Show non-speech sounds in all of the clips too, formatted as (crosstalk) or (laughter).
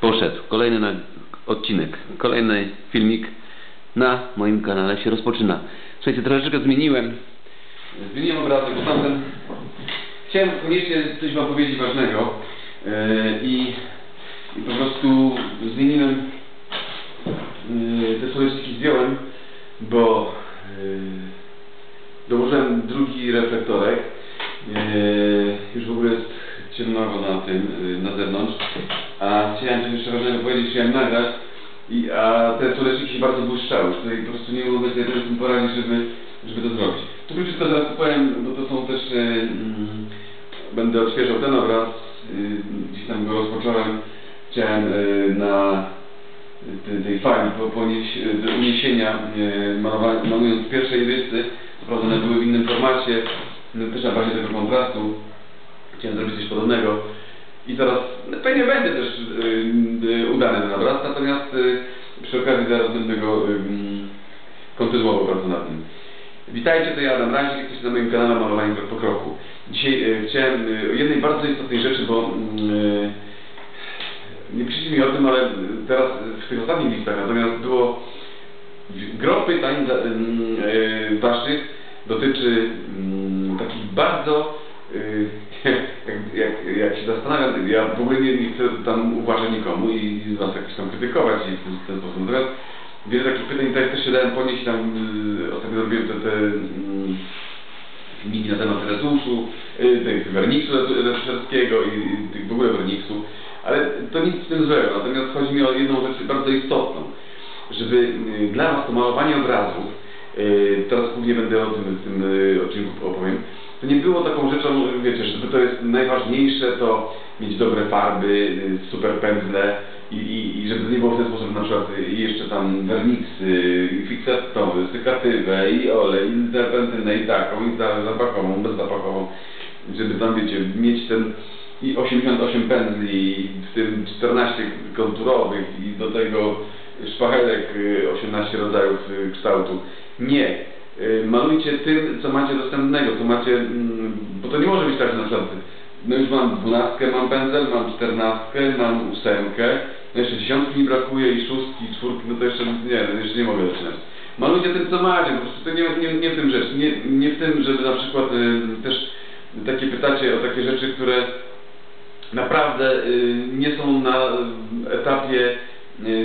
poszedł. Kolejny na odcinek, kolejny filmik na moim kanale się rozpoczyna. Słuchajcie, troszeczkę zmieniłem. Zmieniłem obrazek, bo tamten... Chciałem koniecznie coś Wam powiedzieć ważnego yy, i, i po prostu zmieniłem yy, te słoneczniki zdjąłem, bo yy, dołożyłem drugi reflektorek. Yy, już w ogóle jest ciemnowo na tym, yy, na zewnątrz. A chciałem coś jeszcze ważnego powiedzieć, chciałem nagrać. I, a te słoneczniki się bardzo błyszczały. Tutaj po prostu nie mogłem sobie tym poradzić, żeby, żeby to zrobić. Tu króciutko zaraz powiem, bo to są też... Yy, będę odświeżał ten obraz. Yy, gdzieś tam go rozpocząłem. Chciałem yy, na tej, tej fali po, ponieś, do uniesienia malowa- malując pierwszej rysy. Co były w innym formacie, no, też na bazie tego kontrastu. Chciałem zrobić coś podobnego. I teraz no, pewnie będzie też y, y, udany ten obraz, natomiast y, przy okazji zaraz będę go kontynuował bardzo nad nim. Witajcie, to ja Adam Razik, jesteście na moim kanale Malowanie Krok po Kroku. Dzisiaj y, chciałem y, o jednej bardzo istotnej rzeczy, bo y, nie piszcie mi o tym, ale teraz w tych ostatnich listach, natomiast było gro pytań waszych dotyczy takich bardzo (laughs) jak, jak, się zastanawiam, ja w ogóle nie, nie chcę tam uważać nikomu i was jakoś tam krytykować i w ten, sposób. Natomiast wiele takich pytań, tak też się dałem ponieść tam, y, ostatnio zrobiłem te, te mm, filmiki na temat retuszu, y, tych werniksu retuszerskiego i, i w ogóle werniksu, ale to nic z tym złego. Natomiast chodzi mi o jedną rzecz bardzo istotną, żeby y, dla was to malowanie obrazów, y, teraz głównie będę o tym, tym y, odcinku opowiem, to nie było taką rzeczą, wiecie, żeby to jest najważniejsze, to mieć dobre farby, y, super pędzle i, i, i żeby to nie było w ten sposób na przykład y, jeszcze tam werniksy, fiksatowy, sykatywę i olej, i terpentynę i taką, i za- zapachową, bezzapachową, żeby tam wiecie, mieć ten i 88 pędzli, w tym 14 konturowych i do tego szpachelek y, 18 rodzajów y, kształtu. Nie. Y, Malujcie tym, co macie dostępnego, co macie, mm, bo to nie może być tak, że no już mam dwunastkę, mam pędzel, mam czternastkę, mam ósemkę, no jeszcze dziesiątki mi brakuje i szóstki, i czwórki, no to jeszcze nie, no jeszcze nie mogę zaczynać. Malujcie tym, co macie, po prostu to nie, nie, nie w tym rzecz, nie, nie w tym, żeby na przykład y, też takie pytacie o takie rzeczy, które naprawdę y, nie są na etapie y,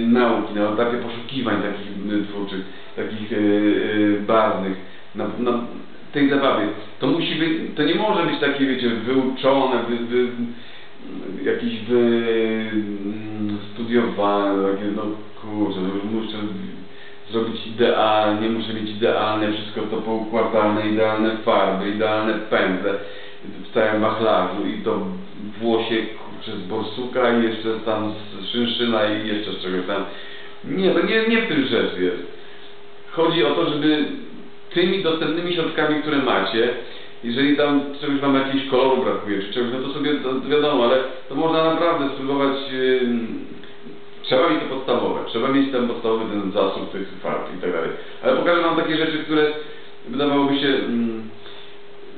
nauki, na etapie poszukiwań takich y, twórczych, takich y, y, barwnych, na, na tej zabawie. To musi być, to nie może być takie, wiecie, wyuczone, wy, wy, jakieś wy, mm, takie, no kurczę, no, muszę zrobić idealnie, muszę mieć idealne wszystko to poukładane, idealne farby, idealne pędzle w całym wachlarzu i to włosie kurczę z borsuka i jeszcze tam z szynszyna i jeszcze z czegoś tam. Nie, to nie, nie w tym rzecz jest. Chodzi o to, żeby tymi dostępnymi środkami, które macie, jeżeli tam czegoś wam jakiegoś koloru brakuje, czy czegoś, no to sobie to wiadomo, ale to można naprawdę spróbować ym, Trzeba mieć to podstawowe, trzeba mieć ten podstawowy ten zasób tych farb i tak dalej. Ale pokażę wam takie rzeczy, które wydawałoby się, mm,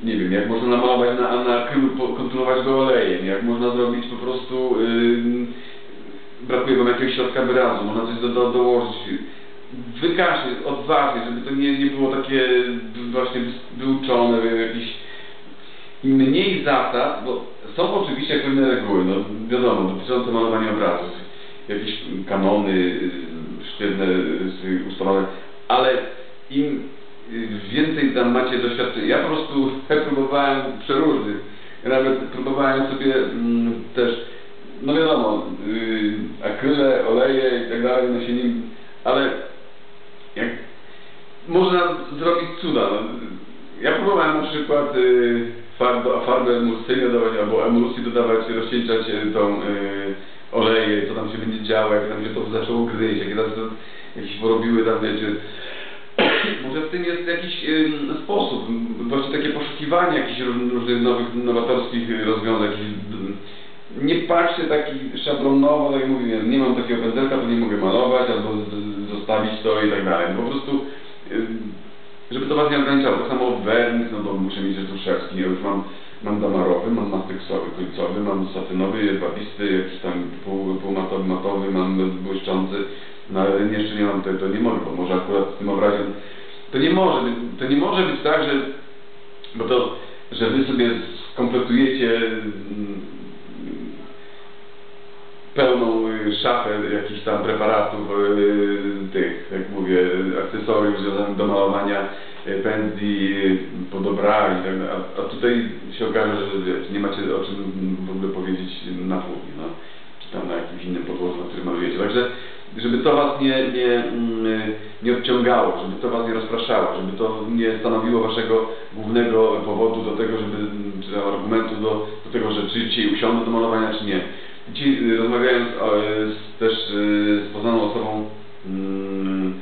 nie wiem, jak można namalować na, na akrylu, kontynuować go olejem, jak można zrobić po prostu, ym, brakuje wam jakiegoś środka wyrazu, można coś do, do, dołożyć. Wykażcie, odważnie, żeby to nie, nie było takie właśnie wyuczone, wiem, jakieś i mniej zasad, bo są oczywiście pewne reguły, no wiadomo, dotyczące malowania obrazów, jakieś kanony y, sztywne y, ustalone, ale im więcej tam macie doświadczenia, ja po prostu (laughs) próbowałem przeróżnych, nawet próbowałem sobie mm, też, no wiadomo, y, akryle, oleje i tak dalej, no się nim, ale jak można zrobić cuda. No. Ja próbowałem na przykład y, farbę, emulsyjną dawać, albo emulsji dodawać, rozcieńczać y, tą y, oleje, co tam się będzie działo, jak tam się to zaczęło gryźć, jak tam to jakieś porobiły tam, wiecie. Może w tym jest jakiś y, sposób, właśnie takie poszukiwanie jakichś róż- różnych nowych, nowatorskich rozwiązań, nie patrzcie taki szablonowo, tak jak mówiłem, nie mam takiego pędzelka, to nie mogę malować, albo zostawić to i tak dalej. Po prostu, żeby to was nie ograniczało. Tak samo wernik, no bo muszę mieć retuszerski, ja już mam mam damarowy, mam matyksowy, końcowy, mam satynowy, jedwabisty, jakiś tam pół, półmatowy, matowy, mam błyszczący, no ale jeszcze nie mam tego, to nie mogę, bo może akurat w tym obrazie, to nie może być, to nie może być tak, że, bo to, że wy sobie skompletujecie mm, pełną y, szafę jakichś tam preparatów, y, tych, jak mówię, akcesoriów do malowania, y, pędzli, podobra i tak dalej. A, tutaj się okaże, że nie macie o czym w ogóle powiedzieć na tłumie, no, czy tam na jakimś innym podłożu, na którym malujecie. Także, żeby to was nie, nie, mm, nie odciągało, żeby to was nie rozpraszało, żeby to nie stanowiło waszego głównego powodu do tego, żeby, czy argumentu do, do tego, że czy dzisiaj usiądę do malowania, czy nie. Dzisiaj y, rozmawiając o, y, z, też y, z poznaną osobą, mm,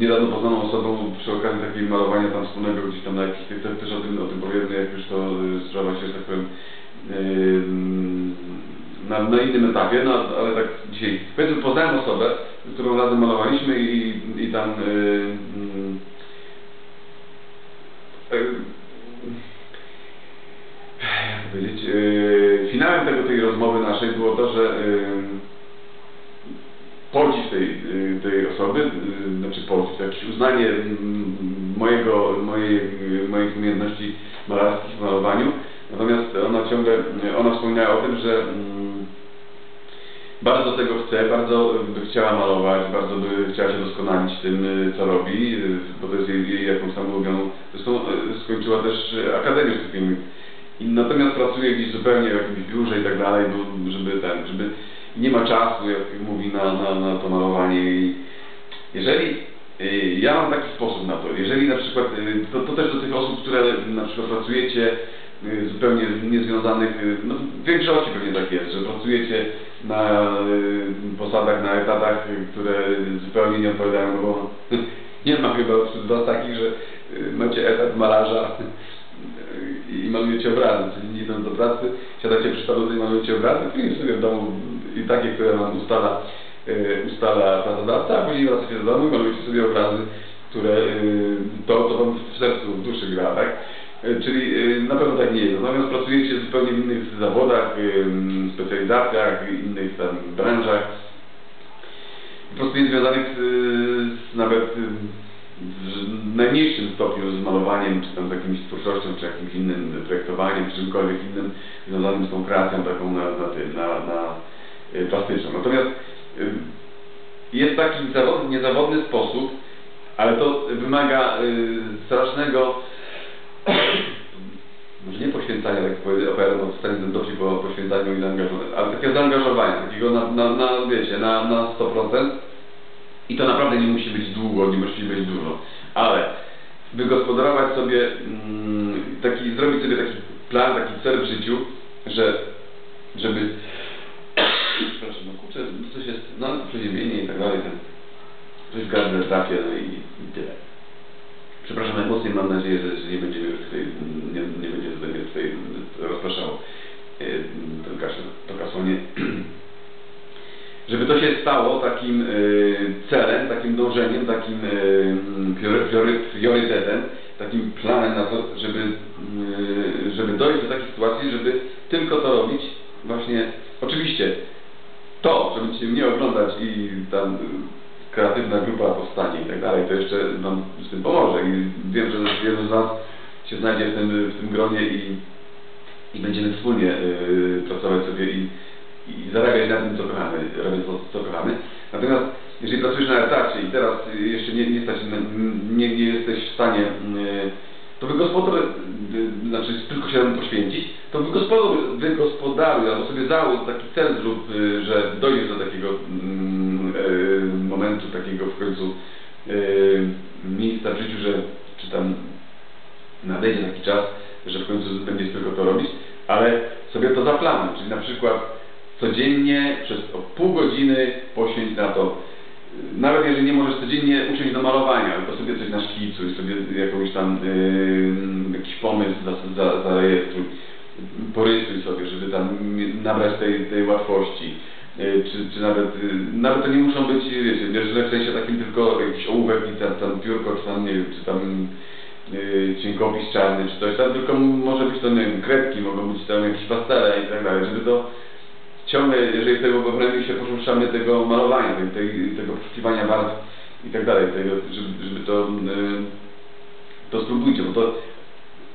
niedawno poznaną osobą przy okazji takiego malowania tam wspólnego gdzieś tam na jakiś, te, też o tym, o tym powiedzmy, jak już to sprawa się, że tak powiem, y, na, na innym etapie, no ale tak dzisiaj, powiedzmy poznałem osobę, z którą razem malowaliśmy i, i tam y, mm, y, jak powiedzieć, yy, finałem tego, tej rozmowy naszej było to, że yy, podziw tej, yy, tej osoby, yy, znaczy podziw, jakieś uznanie mojego, mojej, moich umiejętności malarskich w malowaniu, natomiast ona ciągle, ona wspomniała o tym, że mm, bardzo tego chce, bardzo by chciała malować, bardzo by chciała się doskonalić tym, y, co robi, y, bo to jest jej, jej jakąś tam ulubioną, zresztą y, skończyła też Akademię Sztuki i natomiast pracuje gdzieś zupełnie w jakimś biurze i tak dalej, żeby ten, żeby nie ma czasu, jak mówi, na, na, na to malowanie. I jeżeli ja mam taki sposób na to, jeżeli na przykład, to, to też do tych osób, które na przykład pracujecie zupełnie niezwiązanych, y, no w większości pewnie tak jest, że pracujecie na y, posadach, na etatach, y, które zupełnie nie odpowiadają, bo (laughs) nie ma chyba wśród was takich, że y, macie etat malarza (laughs) i malujecie obrazy, czyli nie idąc do pracy, siadacie przy stole i malujecie obrazy, później sobie w domu i takie, które wam ustala, y, ustala pracodawca, a później wracacie do domu i malujecie sobie obrazy, które y, to, to wam w sercu, w duszy gra, tak? Y, Czyli y, na pewno tak nie jest. Natomiast pracujecie zupełnie w innych zawodach, y, specjalizacjach, innych tam branżach, po prostu niezwiązanych z, z nawet w najmniejszym stopniu z malowaniem, czy tam z jakimś twórczością, czy jakimś innym projektowaniem, czy czymkolwiek innym związanym z tą kreacją taką na, na na, na plastyczną. Natomiast jest taki zawodny, niezawodny sposób, ale to wymaga strasznego może nie poświęcania, tak powiem, opowiadam o stanie dowcip po poświęcaniu i zaangażowaniu, ale takiego zaangażowania, takiego na, na, na wiecie, na, na 100%. I to naprawdę nie musi być długo, nie musi być dużo, ale wygospodarować sobie mm, taki, zrobić sobie taki plan, taki cel w życiu, że żeby (coughs) przepraszam, no kurczę, coś jest, no przeziębienie i tak dalej, ten, coś w gardle trafia, no i, i tyle. Przepraszam najmocniej, mam nadzieję, że, że nie będzie już tutaj, nie, nie będzie mnie tutaj rozpraszało e, ten kaszel, to (clears throat) żeby to się stało takim y, celem, takim dążeniem, takim priory, priorytetem, takim planem na to, żeby, żeby dojść do takiej sytuacji, żeby tylko to robić, właśnie, oczywiście to, żeby Cię nie oglądać i tam kreatywna grupa powstanie i tak dalej, to jeszcze Wam z tym pomoże i wiem, że wielu z Was się znajdzie w tym, w tym gronie i, i będziemy wspólnie y, pracować sobie i i zarabiać na tym, co kochamy, robiąc to, co kochamy. Natomiast jeżeli pracujesz na etacie i teraz jeszcze nie, nie, stać, nie, nie jesteś w stanie yy, to wygospodaruj, yy, znaczy tylko się poświęcić, to wygospodaruj, wygospodaruj albo sobie załóż taki cel zrób, yy, że dojdziesz do takiego momentu, takiego w końcu miejsca w życiu, że czy tam nadejdzie taki czas, że w końcu będziesz tylko to robić, ale sobie to zaplanuj, czyli na przykład codziennie przez pół godziny poświęć na to. Nawet jeżeli nie możesz codziennie uczyć do malowania, to sobie coś naszkicuj, sobie jakąś tam yy, jakiś pomysł za, za, zarejestruj, porysuj sobie, żeby tam nabrać tej, tej łatwości. Yy, czy, czy nawet, yy, nawet to nie muszą być, wiecie, że w sensie takim tylko jakiś ołówek i tam, tam piórko, czy tam, nie wiem, czy tam yy, czarny czy coś tam, tylko może być to, nie wiem, kredki, mogą być tam jakieś pastele i tak dalej, żeby to ciągle, jeżeli tego obrębie się poruszamy tego malowania, tej, tego poszukiwania barw i tak dalej, tego, żeby, żeby to, to spróbujcie, bo to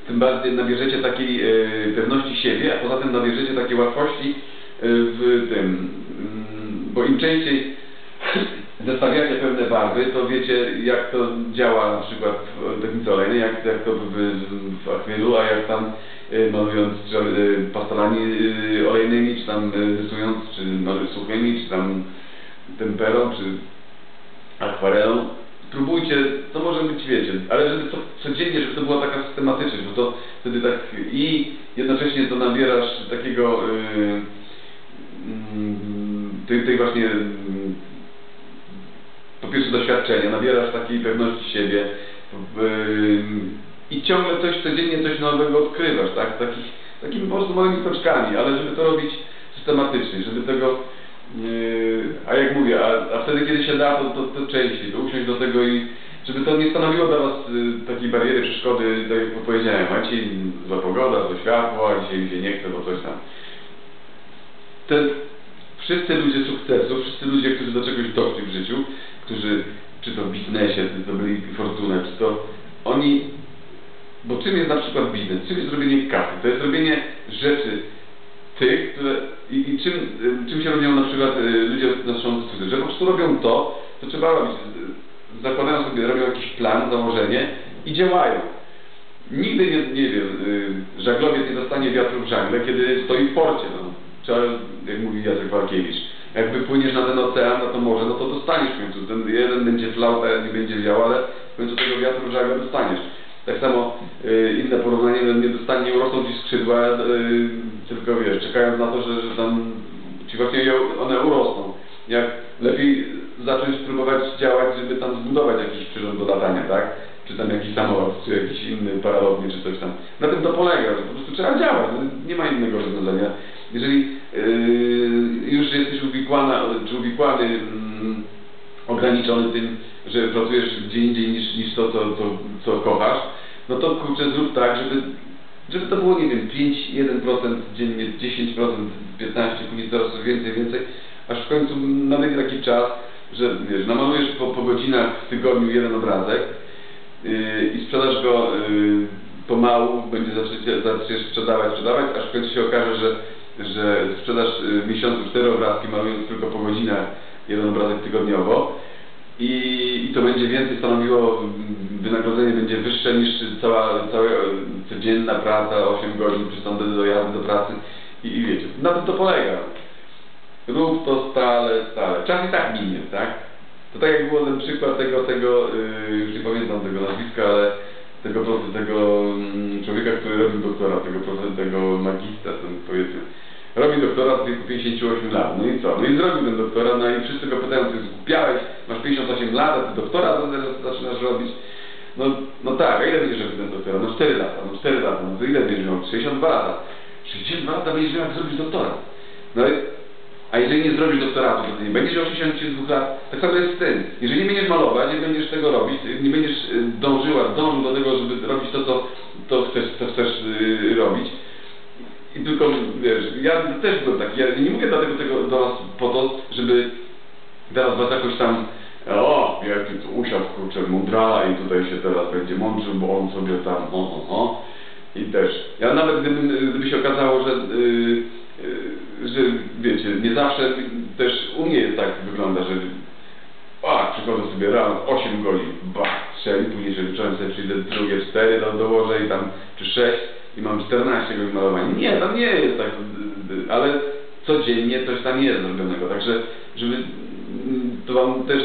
tym bardziej nabierzecie takiej pewności siebie, a poza tym nabierzecie takiej łatwości w tym, mm, bo im częściej (clears throat) zestawiacie pewne barwy, to wiecie jak to działa na przykład w technice olejnej, jak, jak to w, w akrylu, a jak tam e, malując czy, e, pastelami e, olejnymi, czy tam rysując, czy no, suchymi, czy tam temperą, czy akwarelą. Spróbujcie, to może być, wiecie, ale żeby to codziennie, żeby to była taka systematyczność, bo to wtedy tak i jednocześnie to nabierasz takiego yy, tej, tej właśnie mm, po pierwsze doświadczenia, nabierasz takiej pewności siebie i ciągle coś codziennie coś nowego odkrywasz, tak? Takich, takimi po prostu małymi kroczkami, ale żeby to robić systematycznie, żeby tego Yy, a jak mówię, a, a wtedy kiedy się da, to, to, to częściej, to usiąść do tego i żeby to nie stanowiło dla Was y, takiej bariery, przeszkody, tak jak powiedziałem, a zła pogoda, złe światło, a dzisiaj się nie chce, bo coś tam. Te wszyscy ludzie sukcesu, wszyscy ludzie, którzy do czegoś doszli w życiu, którzy czy to w biznesie, czy to byli fortunę, czy to oni, bo czym jest na przykład biznes? Czym jest robienie kasy? To jest robienie rzeczy tych, które i, i czym, czym się robią na przykład y, ludzie noszący cudzy, że po prostu robią to, co trzeba robić. Zakładają sobie, robią jakiś plan, założenie i działają. Nigdy nie, nie wiem, y, żaglowiec nie dostanie wiatru w żagle, kiedy stoi w porcie. No. Trzeba, jak mówi Jacek Walkiewicz, jak wypłyniesz na ten ocean, na to morze, no to dostaniesz w końcu. Ten jeden będzie flał, ten nie będzie wiał, ale w końcu tego wiatru w żagle dostaniesz. Tak samo y, inne porównanie, no nie dostanie, nie urosną ci skrzydła, y, tylko wiesz, czekając na to, że, że tam ci właśnie one urosną. Jak lepiej zacząć próbować działać, żeby tam zbudować jakiś przyrząd do latania, tak? Czy tam jakiś samolot, czy jakiś inny paralotnie, czy coś tam. Na tym to polega, że po prostu trzeba działać, no, nie ma innego rozwiązania. Jeżeli yy, już jesteś uwikłana, czy uwikłany, mm, ograniczony tym, że pracujesz gdzie indziej niż, niż to, co, co, co kochasz, no to kurczę zrób tak, żeby, żeby to było, nie wiem, 5, 1% dziennie, 10%, 15%, później coraz więcej, więcej, aż w końcu nadejdzie taki czas, że wiesz, namalujesz po, po godzinach w tygodniu jeden obrazek yy, i sprzedasz go yy, pomału, będzie zaczniesz sprzedawać, sprzedawać, aż w końcu się okaże, że, że sprzedasz yy, w miesiącu cztery obrazki, malując tylko po godzinach jeden obrazek tygodniowo i, i to będzie więcej stanowiło, mm, wynagrodzenie będzie wyższe niż cała, cała e, codzienna praca, 8 godzin przystąpy do jazdy do pracy i, i wiecie, na tym to polega. Rób to stale, stale. Czas i tak minie, tak? To tak jak było ten przykład tego, tego yy, już nie pamiętam tego nazwiska, ale tego, tego mm, człowieka, który robił doktorat, tego, tego magistra, ten powiedzmy. Robi doktorat w wieku 58 lat. No i co? No i zrobił ten doktorat, no i wszyscy go pytają, ty zgłupiałeś, masz 58 lat, a ty doktorat zaczynasz robić. No, no tak, a ile będziesz robił ten doktorat? No 4 lata, no 4 lata, no to ile będziesz miał? 62 lata. 62 lata będziesz miał, jak zrobić doktorat. No i, a jeżeli nie zrobisz doktoratu, to nie będziesz miał 62 lat. Tak samo jest z tym. Jeżeli nie będziesz malować, nie będziesz tego robić, nie będziesz y, dążyła, dążył do tego, żeby robić to, co to chcesz, to chcesz yy, robić, i tylko, wiesz, ja też byłem taki, ja nie mówię dlatego tego do was po to, żeby teraz was jakoś tam o, jaki tu usiadł, kurczę, mądra i tutaj się teraz będzie mądrzył, bo on sobie tam, o, o, o. I też, ja nawet gdybym, gdyby się okazało, że, yy, yy, że wiecie, nie zawsze też u mnie tak wygląda, że a, przychodzę sobie rano, 8 godzin, bach, strzeli, później, że wieczorem sobie przyjdę drugie 4 do, dołożę i tam, czy 6 i mam 14 godzin malowania. Nie, tam nie jest tak, y, y, ale codziennie coś tam jest zrobionego, także, żeby mm, to wam też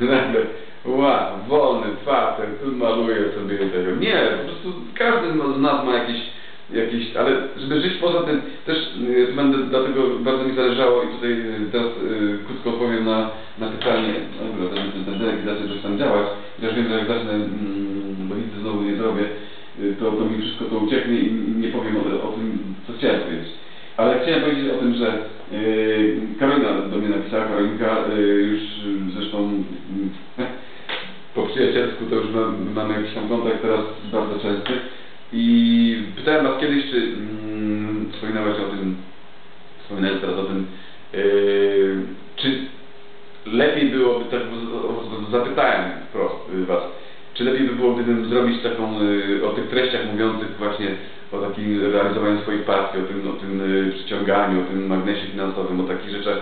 yy, nagle, ła, wolny facet, tu maluje sobie tego. Nie, po prostu każdy z nas ma jakieś jakieś, ale żeby żyć poza tym, też y, będę, dlatego bardzo mi zależało i tutaj y, teraz y, krótko odpowiem na, na pytanie, dobra, ten, ten, ten Derek zacznie coś tam działać, chociaż wiem, że jak zacznę, mm, bo nic znowu nie zrobię, y, to, to mi wszystko to ucieknie i nie powiem o, o tym, co chciałem powiedzieć. Ale chciałem powiedzieć o tym, że y, Karolina do mnie napisała, Karolinka, y, już y, zresztą y, (laughs) po przyjacielsku to już mam, mamy jakiś tam kontakt teraz bardzo częsty. I pytałem Was kiedyś, czy mm, o tym, wspominałeś teraz o tym, yy, czy lepiej byłoby, tak zapytałem wprost y, Was, czy lepiej by było, gdybym zrobić taką, y, o tych treściach mówiących właśnie o takim realizowaniu swoich pasji, o tym, o tym y, przyciąganiu, o tym magnesie finansowym, o takich rzeczach,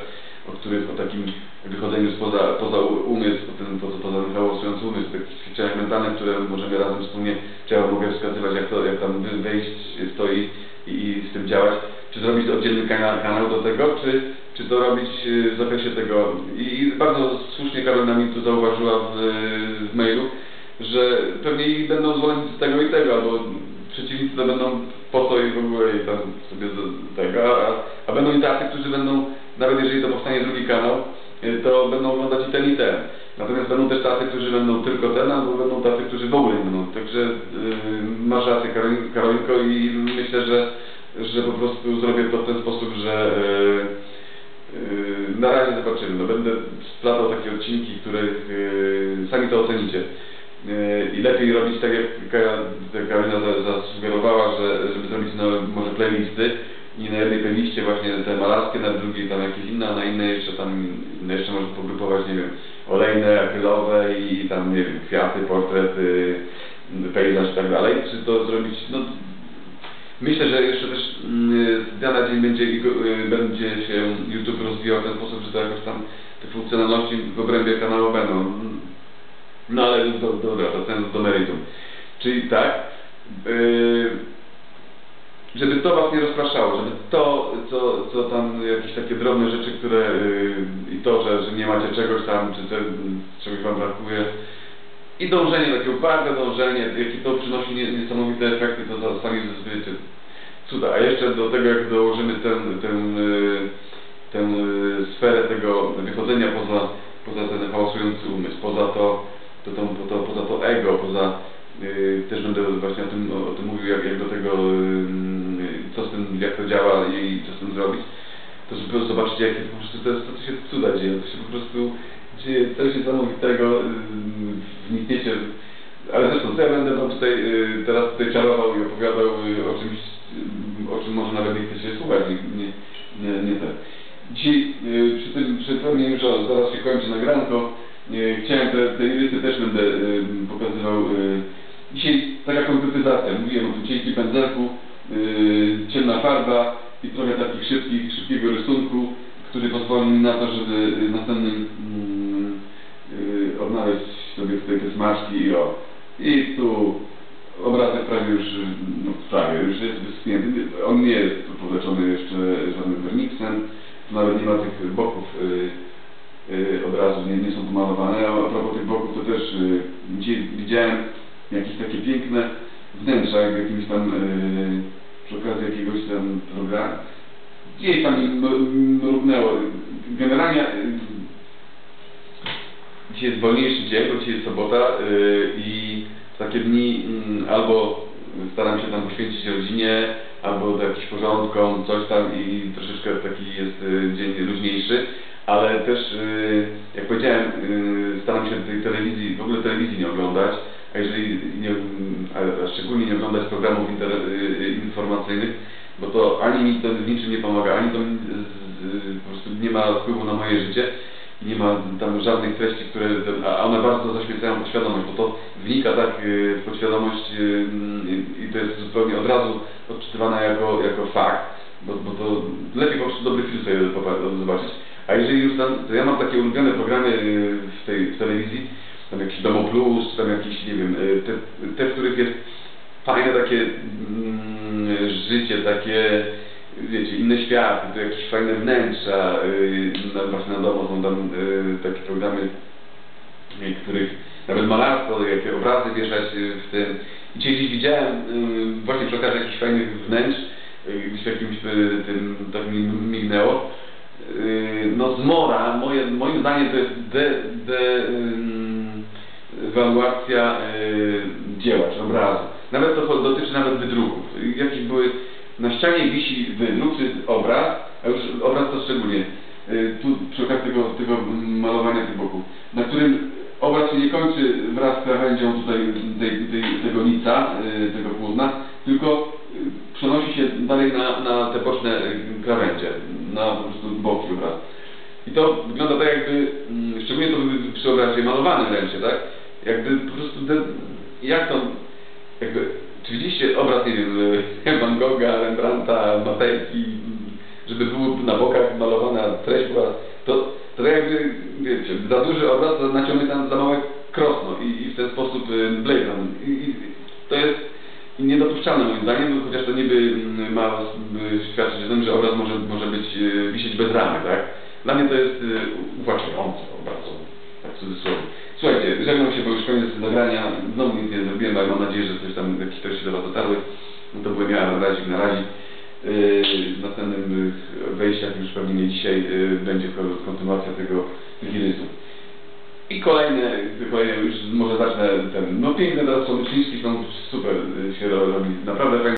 o których, o takim wychodzeniu spoza, poza umysł, o tym, poza, poza chaosujący umysł, takich ćwiczeniach mentalnych, które możemy razem wspólnie, czy ja mogę wskazywać, jak, to, jak tam wejść w to i, i, i z tym działać, czy zrobić oddzielny kanał, kanał do tego, czy, czy to robić y, w zakresie tego. I, i bardzo słusznie Karolina mi tu zauważyła w, w mailu, że pewnie będą zwolennicy tego i tego, albo przeciwnicy to będą po to i w ogóle i tam sobie do tego, a, a będą i tacy, którzy będą, nawet jeżeli to powstanie drugi kanał, y, to będą oglądać i ten i ten. Natomiast będą też tacy, którzy będą tylko ten, albo będą tacy, którzy w ogóle nie będą. Także yy, masz rację Karolin- Karolinko i myślę, że, że po prostu zrobię to w ten sposób, że yy, na razie zobaczymy. No, będę splatał takie odcinki, które yy, sami to ocenicie. Yy, I lepiej robić tak, jak Ka- jak Karolina za- zasugerowała, że, żeby zrobić no, może playlisty i na jednej playliście właśnie te malarskie, na drugiej tam jakieś inne, a na innej jeszcze tam inne jeszcze można pogrupować, nie wiem, olejne, akrylowe i tam, nie wiem, kwiaty, portrety, pejzaż i tak dalej. Czy to zrobić, no Myślę, że jeszcze też mm, z dnia na dzień będzie, y, będzie się YouTube rozwijał w ten sposób, że to jakoś tam te funkcjonalności w obrębie kanału będą. No ale do, dobra, wracając do meritum. Czyli tak, yy, żeby to Was nie rozpraszało, żeby to, co, co tam, jakieś takie drobne rzeczy, które yy, i to, że, że nie macie czegoś tam, czy że, czegoś Wam brakuje, i dążenie, takie uparte dążenie, jakie to przynosi nie- niesamowite efekty, to za- sami wiecie, cuda. A jeszcze do tego, jak dołożymy tę, tę, y, tę y, sferę tego wychodzenia poza, poza ten hałasujący umysł, poza to, to, to, to, poza to ego, poza y, też będę właśnie o tym, o, o tym mówił, jak, jak do tego, y, co z tym, jak to działa i co z tym zrobić, to żeby zobaczyć, jakie po prostu to, jest, to się cuda dzieje, to się po prostu dzieje coś niesamowitego, yy, wnikniecie, ale zresztą co ja będę wam tutaj yy, teraz tutaj czarował i opowiadał yy, o czymś, yy, o czym może nawet nie chcecie słuchać, nie, nie, nie, nie tak. Dzisiaj yy, przy tym, przy tym już o, zaraz się kończy nagranko, yy, chciałem te, te irisy też będę yy, pokazywał. Yy. Dzisiaj taka konkretyzacja, mówiłem o tym cienkim pędzelku, yy, ciemna farba i trochę takich szybkich, szybkiego rysunku, który pozwoli na to, żeby w następnym yy, odnaleźć sobie tutaj te smaczki i o. I tu obrazek prawie już, yy, no prawie już jest wyschnięty. On nie jest powleczony jeszcze żadnym werniksem. Nawet nie ma tych boków yy, yy, obrazu, nie, nie są pomalowane. A propos tych boków to też yy, widziałem jakieś takie piękne wnętrza w jakimś tam yy, przy okazji jakiegoś tam programu. Gdzieś tam m- mrugnęło. Generalnie y, dzisiaj jest wolniejszy dzień, bo dzisiaj jest sobota y, i takie dni mm, albo staram się tam poświęcić rodzinie, albo do jakichś porządkom, coś tam i troszeczkę taki jest dzień luźniejszy, ale też jak powiedziałem, staram się tej telewizji, w ogóle telewizji nie oglądać, a jeżeli nie, a szczególnie nie oglądać programów inter, y, informacyjnych, bo to ani mi to w niczym nie pomaga, ani to po prostu nie ma wpływu na moje życie i nie ma tam żadnych treści, które, a one bardzo zaśmiecają podświadomość, bo to wnika tak y, w podświadomość y, i to jest zupełnie od razu odczytywane jako, jako fakt, bo, bo to lepiej po prostu dobry film sobie zobaczyć. A jeżeli już tam, to ja mam takie ulubione programy y, w tej w telewizji, tam jakiś Domo Plus, tam jakiś, nie wiem, y, te, te w których jest fajne takie mm, życie, takie wiecie, inne światy, to jakieś fajne wnętrza, na, właśnie na domu są tam yy, takie programy, yy, których nawet malarstwo, jakie obrazy wieszać w tym. I gdzieś widziałem właśnie przy okazji jakichś fajnych wnętrz, gdzieś jakimś tym, tak mi mignęło. No zmora, moje, moim zdaniem to jest de, de, ewaluacja yy, dzieła czy obrazu. Nawet to dotyczy nawet wydruków. Jakieś były, na ścianie wisi wydruk obraz, a już obraz to szczególnie, yy, tu przy okazji tego, tego malowania tych boków, na którym obraz się nie kończy wraz z krawędzią, tego płótna, tylko przenosi się dalej na, na te boczne krawędzie, na po prostu boki obrazu. I to wygląda tak jakby, mm, szczególnie to przy obrazie malowanym ręcznie, tak? Jakby po prostu, jak to, jakby, czy widzieliście obraz, nie wiem, (laughs) Van Gogha, Rembrandta, Matejki, żeby było na bokach malowana treść była, to, to tak jakby, wiecie, za duży obraz to naciągnie tam za małe krosno i, i w ten sposób y, Blade. I, i to jest niedopuszczalne moim zdaniem, bo chociaż to niby mm, ma y, świadczyć o tym, że obraz może, może być, y, wisieć bez ramy, tak? Dla mnie to jest uwłaczające bardzo, tak w cudzysłowie. Słuchajcie, żegnam się, bo już koniec nagrania, znowu nic nie zrobiłem, ale mam nadzieję, że coś tam, jakieś treści do Was dotarły. No to byłem ja, Razik na razie. Yy, w następnym yy, wejściach, już pewnie nie dzisiaj, yy, będzie ko- kontynuacja tego, tych rysów. I kolejne, kolejne już może zacznę ten, no piękne teraz są śliczki, są super yy, się robi, naprawdę fajnie.